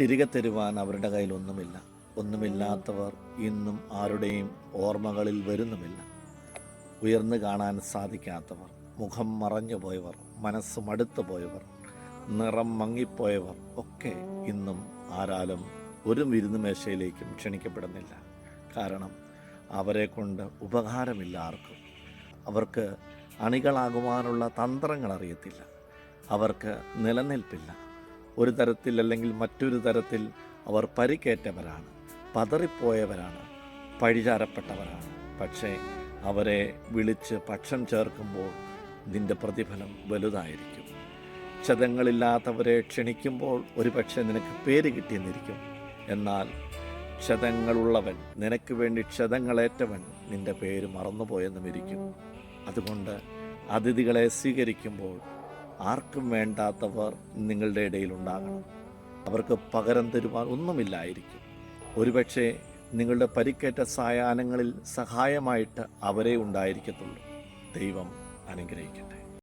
തിരികെ തരുവാൻ അവരുടെ കയ്യിൽ ഒന്നുമില്ല. ഒന്നുമില്ലാത്തവർ ഇന്നും ആരുടെയും ഓർമ്മകളിൽ വരുന്നുമില്ല. ഉയർന്നു കാണാൻ സാധിക്കാത്തവർ മുഖം മറഞ്ഞു പോയവർ മനസ്സ് മടുത്തു പോയവർ നിറം മങ്ങിപ്പോയവർ ഒക്കെ ഇന്നും ആരാലും ഒരു വിരുന്ന് മേശയിലേക്കും ക്ഷണിക്കപ്പെടുന്നില്ല. കാരണം അവരെ കൊണ്ട് ഉപകാരമില്ല ആർക്കും. അവർക്ക് അണികളാകുവാനുള്ള തന്ത്രങ്ങൾ അറിയത്തില്ല. അവർക്ക് നിലനിൽപ്പില്ല. ഒരു തരത്തിൽ അല്ലെങ്കിൽ മറ്റൊരു തരത്തിൽ അവർ പരിക്കേറ്റവരാണ് പതറിപ്പോയവരാണ് പഴിചാരപ്പെട്ടവരാണ്. പക്ഷേ അവരെ വിളിച്ച് പക്ഷം ചേർക്കുമ്പോൾ നിന്റെ പ്രതിഫലം വലുതായിരിക്കും. ക്ഷതങ്ങളില്ലാത്തവരെ ക്ഷണിക്കുമ്പോൾ ഒരു പക്ഷേ നിനക്ക് പേര് കിട്ടിയെന്നിരിക്കും. എന്നാൽ ക്ഷതങ്ങളുള്ളവൻ നിനക്ക് വേണ്ടി ക്ഷതങ്ങളേറ്റവൻ നിന്റെ പേര് മറന്നുപോയെന്നും ഇരിക്കും അതുകൊണ്ട് അതിഥികളെ സ്വീകരിക്കുമ്പോൾ ആർക്കും വേണ്ടാത്തവർ നിങ്ങളുടെ ഇടയിൽ ഉണ്ടാകണം അവർക്ക് പകരം തരുവാൻ ഒന്നുമില്ലായിരിക്കും. ഒരുപക്ഷെ നിങ്ങളുടെ പരിക്കേറ്റ സായാഹ്നങ്ങളിൽ സഹായമായിട്ട് അവരെ ഉണ്ടായിരിക്കത്തുള്ളൂ. ദൈവം അനുഗ്രഹിക്കട്ടെ.